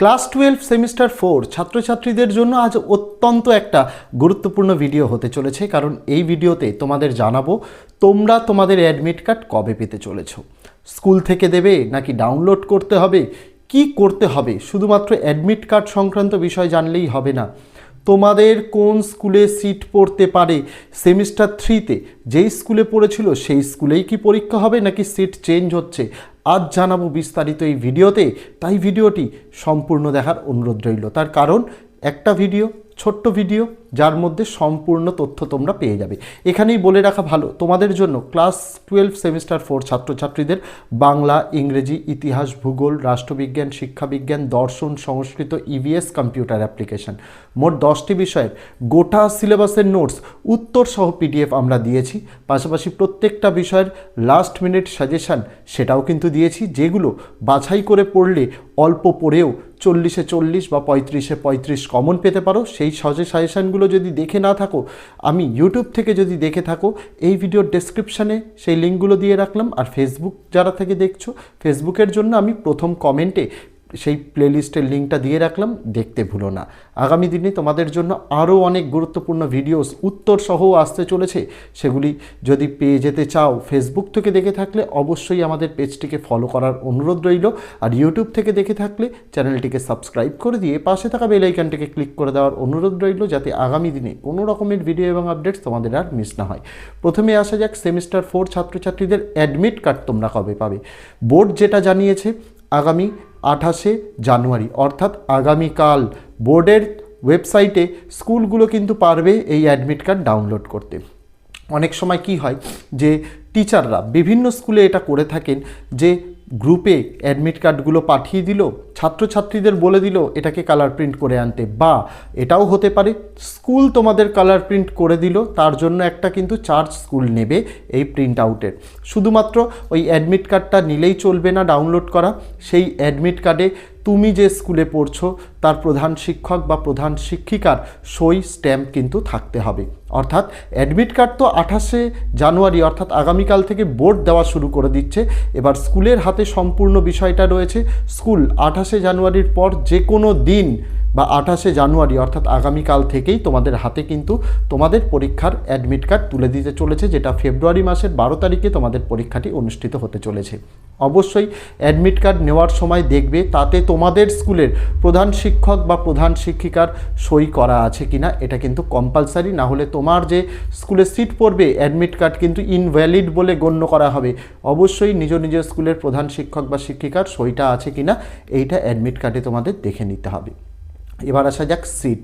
Class twelve semester four ছাত্রছাত্রীদের জন্য আজ অত্যন্ত একটা গুরুত্বপূর্ণ ভিডিও হতে চলেছে, কারণ এই ভিডিওতে তোমাদের জানাব তোমরা তোমাদের অ্যাডমিট কার্ড কবে পেতে চলেছ। স্কুল থেকে দেবে নাকি ডাউনলোড করতে হবে? কি করতে হবে? শুধুমাত্র অ্যাডমিট কার্ড সংক্রান্ত বিষয় জানলেই হবে না। তোমাদের কোন স্কুলে সিট পড়তে পারে? সেমিস্টার থ্রিতে। যেই স্কুলে পড়েছিল, সেই স্কুলেই কি পরীক্ষা হবে নাকি সিট চেঞ্জ হচ্ছে? আজ জানাব বিস্তারিত এই ভিডিওতে। তাই ভিডিওটি সম্পূর্ণ দেখার অনুরোধ রইল। তার কারণ, একটা ভিডিও ছোট্ট ভিডিও যার মধ্যে সম্পূর্ণ তথ্য তোমরা পেয়ে যাবে। এখানেই বলে রাখা ভালো, তোমাদের জন্য ক্লাস টুয়েলভ সেমিস্টার ফোর ছাত্রছাত্রীদের বাংলা, ইংরেজি, ইতিহাস, ভূগোল, রাষ্ট্রবিজ্ঞান, শিক্ষাবিজ্ঞান, দর্শন, সংস্কৃত ইভিএস কম্পিউটার অ্যাপ্লিকেশন। মোট দশটি বিষয়ের গোটা সিলেবাসের নোটস, উত্তর সহ পিডিএফ আমরা দিয়েছি। পাশাপাশি প্রত্যেকটা বিষয়ের লাস্ট মিনিট সাজেশান সেটাও কিন্তু দিয়েছি, যেগুলো বাছাই করে পড়লে অল্প পড়েও চল্লিশে চল্লিশ বা পঁয়ত্রিশে পঁয়ত্রিশ কমন পেতে পারো। সেই সহজে সাজেশানগুলো যদি দেখে না থাকো, আমি ইউটিউব থেকে যদি দেখে থাকো, এই ভিডিওর ডেসক্রিপশানে সেই লিঙ্কগুলো দিয়ে রাখলাম। আর ফেসবুক যারা থেকে দেখছ ফেসবুকের জন্য আমি প্রথম কমেন্টে সেই প্লেলিস্টের লিঙ্কটা দিয়ে রাখলাম, দেখতে ভুলো না। আগামী দিনে তোমাদের জন্য আরও অনেক গুরুত্বপূর্ণ ভিডিওস উত্তর সহ আসতে চলেছে। সেগুলি যদি পেয়ে যেতে চাও ফেসবুক থেকে দেখে থাকলে অবশ্যই আমাদের পেজটিকে ফলো করার অনুরোধ রইল। আর ইউটিউব থেকে দেখে থাকলে চ্যানেলটিকে সাবস্ক্রাইব করে দিয়ে পাশে থাকা বেল আইকনটিকে ক্লিক করে দেওয়ার অনুরোধ রইল, যাতে আগামী দিনে কোনো রকমের ভিডিও এবং আপডেটস তোমাদের আর মিস না হয়। প্রথমে আসা যাক সেমিস্টার ফোর ছাত্রছাত্রীদের অ্যাডমিট কার্ড তোমরা কবে পাবে। বোর্ড যেটা জানিয়েছে, আগামী আঠাশে জানুয়ারি। অর্থাৎ আগামীকাল বোর্ডের ওয়েবসাইটে স্কুলগুলো কিন্তু পারবে এই অ্যাডমিট কার্ড ডাউনলোড করতে। অনেক সময় কি হয় যে টিচাররা বিভিন্ন স্কুলে এটা করে থাকেন যে গ্রুপে অ্যাডমিট কার্ডগুলো পাঠিয়ে দিল ছাত্রছাত্রীদের বলে দিল, এটাকে কালার প্রিন্ট করে আনতে। বা, এটাও হতে পারে। স্কুল তোমাদের কালার প্রিন্ট করে দিল, তার জন্য একটা কিন্তু চার্জ স্কুল নেবে এই প্রিন্ট আউটের শুধুমাত্র ওই অ্যাডমিট কার্ডটা নিলেই চলবে না ডাউনলোড করা। সেই অ্যাডমিট কার্ডে তুমি যে স্কুলে পড়ছো, তার প্রধান শিক্ষক বা প্রধান শিক্ষিকার সই স্ট্যাম্প কিন্তু থাকতে হবে। অর্থাৎ অ্যাডমিট কার্ড তো আঠাশে জানুয়ারি, অর্থাৎ আগামীকাল থেকে বোর্ড দেওয়া শুরু করে দিচ্ছে। এবার স্কুলের হাতে সম্পূর্ণ বিষয়টা রয়েছে। স্কুল আঠাশে জানুয়ারির পর যে কোনো দিন বা আঠাশে জানুয়ারি, অর্থাৎ আগামীকাল থেকেই তোমাদের হাতে কিন্তু তোমাদের পরীক্ষার অ্যাডমিট কার্ড তুলে দিতে চলেছে, যেটা ফেব্রুয়ারি মাসের বারো তারিখে তোমাদের পরীক্ষাটি অনুষ্ঠিত হতে চলেছে। অবশ্যই অ্যাডমিট কার্ড নেওয়ার সময় দেখবে, তাতে তোমাদের স্কুলের প্রধান শিক্ষক বা প্রধান শিক্ষিকার সই করা আছে কিনা, এটা কিন্তু কম্পালসারি না হলে তোমার যে স্কুলে সিট পড়বে অ্যাডমিট কার্ড কিন্তু ইনভ্যালিড বলে গণ্য করা হবে। অবশ্যই নিজ নিজ স্কুলের প্রধান শিক্ষক বা শিক্ষিকার সইটা আছে কিনা, এইটা অ্যাডমিট কার্ডে তোমাদের দেখে নিতে হবে। এবার আসা যাক সিট।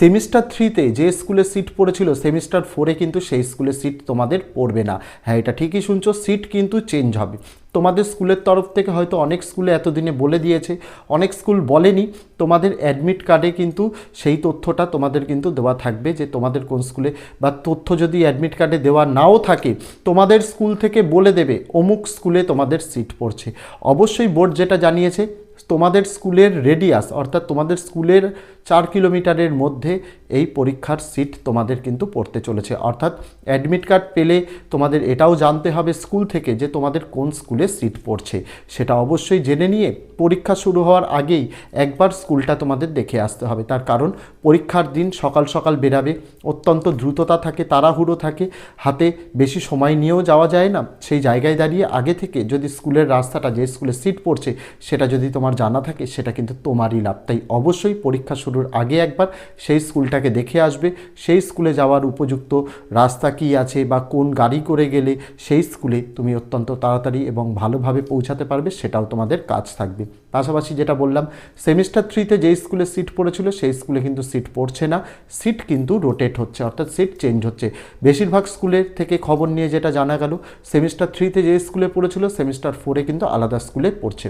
সেমিস্টার থ্রিতে যে স্কুলে সিট পড়েছিল, সেমিস্টার ফোরে কিন্তু সেই স্কুলে সিট তোমাদের পড়বে না। হ্যাঁ এটা ঠিকই শুনছো, সিট কিন্তু চেঞ্জ হবে। তোমাদের স্কুলের তরফ থেকে হয়তো অনেক স্কুলে এতদিনে বলে দিয়েছে, অনেক স্কুল বলেনি। তোমাদের অ্যাডমিট কার্ডে কিন্তু সেই তথ্যটা তোমাদের কিন্তু দেওয়া থাকবে যে তোমাদের কোন স্কুলে, বা তথ্য যদি অ্যাডমিট কার্ডে দেওয়া নাও থাকে, তোমাদের স্কুল থেকে বলে দেবে, অমুক স্কুলে তোমাদের সিট পড়ছে। অবশ্যই বোর্ড যেটা জানিয়েছে তোমাদের স্কুলের রেডিয়াস অর্থাৎ তোমাদের স্কুলের চার কিলোমিটারের মধ্যে এই পরীক্ষার সিট তোমাদের কিন্তু পড়তে চলেছে। অর্থাৎ অ্যাডমিট কার্ড পেলে তোমাদের এটাও জানতে হবে স্কুল থেকে যে তোমাদের কোন স্কুলে সিট পড়ছে। সেটা অবশ্যই জেনে নিয়ে পরীক্ষা শুরু হওয়ার আগেই একবার স্কুলটা তোমাদের দেখে আসতে হবে। তার কারণ পরীক্ষার দিন সকাল সকাল বেরাবে, অত্যন্ত দ্রুততা থাকে, তাড়াহুড়ো থাকে, হাতে বেশি সময় নিয়েও যাওয়া যায় না। সেই জায়গায় দাঁড়িয়ে আগে থেকে যদি স্কুলের রাস্তাটা, যে স্কুলে সিট পড়ছে, সেটা যদি তোমার জানা থাকে, সেটা কিন্তু তোমারই লাভ। তাই অবশ্যই পরীক্ষা শুরুর আগে একবার সেই স্কুলটাকে দেখে আসবে, সেই স্কুলে যাওয়ার উপযুক্ত রাস্তা কি আছে বা কোন গাড়ি করে গেলে সেই স্কুলে তুমি অত্যন্ত তাড়াতাড়ি এবং ভালোভাবে পৌঁছাতে পারবে, সেটাও তোমাদের কাজ থাকবে। পাশাপাশি যেটা বললাম, সেমিস্টার থ্রিতে যেই স্কুলে সিট পড়েছিল, সেই স্কুলে কিন্তু সিট পড়ছে না, সিট কিন্তু রোটেট হচ্ছে, অর্থাৎ সিট চেঞ্জ হচ্ছে। বেশিরভাগ স্কুলের থেকে খবর নিয়ে যেটা জানা গেল, সেমিস্টার থ্রিতে যে স্কুলে পড়েছিল, সেমিস্টার ফোরে কিন্তু আলাদা স্কুলে পড়ছে।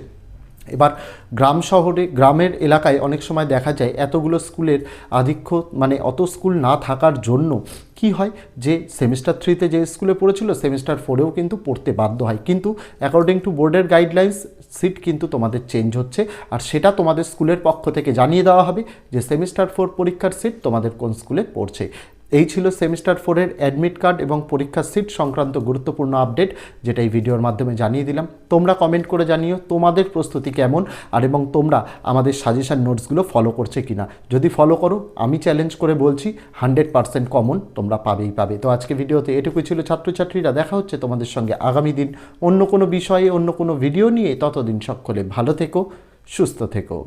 এবার গ্রাম শহরে, গ্রামের এলাকায় অনেক সময় দেখা যায় এতগুলো স্কুলের আধিক্য মানে অত স্কুল না থাকার জন্য কি হয় যে সেমিস্টার থ্রিতে যে স্কুলে পড়েছিল সেমিস্টার ফোরেও কিন্তু পড়তে বাধ্য হয়। কিন্তু অ্যাকর্ডিং টু বোর্ডের গাইডলাইন্স সিট কিন্তু তোমাদের চেঞ্জ হচ্ছে আর সেটা তোমাদের স্কুলের পক্ষ থেকে জানিয়ে দেওয়া হবে যে সেমিস্টার ফোর পরীক্ষার সিট তোমাদের কোন স্কুলে পড়ছে। এই ছিল সেমিস্টার ফোরের অ্যাডমিট কার্ড এবং পরীক্ষার সিট সংক্রান্ত গুরুত্বপূর্ণ আপডেট, যেটা এই ভিডিওর মাধ্যমে জানিয়ে দিলাম। তোমরা কমেন্ট করে জানিও তোমাদের প্রস্তুতি কেমন আর এবং তোমরা আমাদের সাজেশন নোটসগুলো ফলো করছে কিনা। যদি ফলো করো, আমি চ্যালেঞ্জ করে বলছি হান্ড্রেড পার্সেন্ট কমন তোমরা পাবেই পাবে। তো আজকে ভিডিওতে এটুকুই ছিল ছাত্রছাত্রীরা। দেখা হচ্ছে তোমাদের সঙ্গে আগামী দিন অন্য কোনো বিষয়ে, অন্য কোনো ভিডিও নিয়ে। ততদিন সকলে ভালো থেকো, সুস্থ থেকো।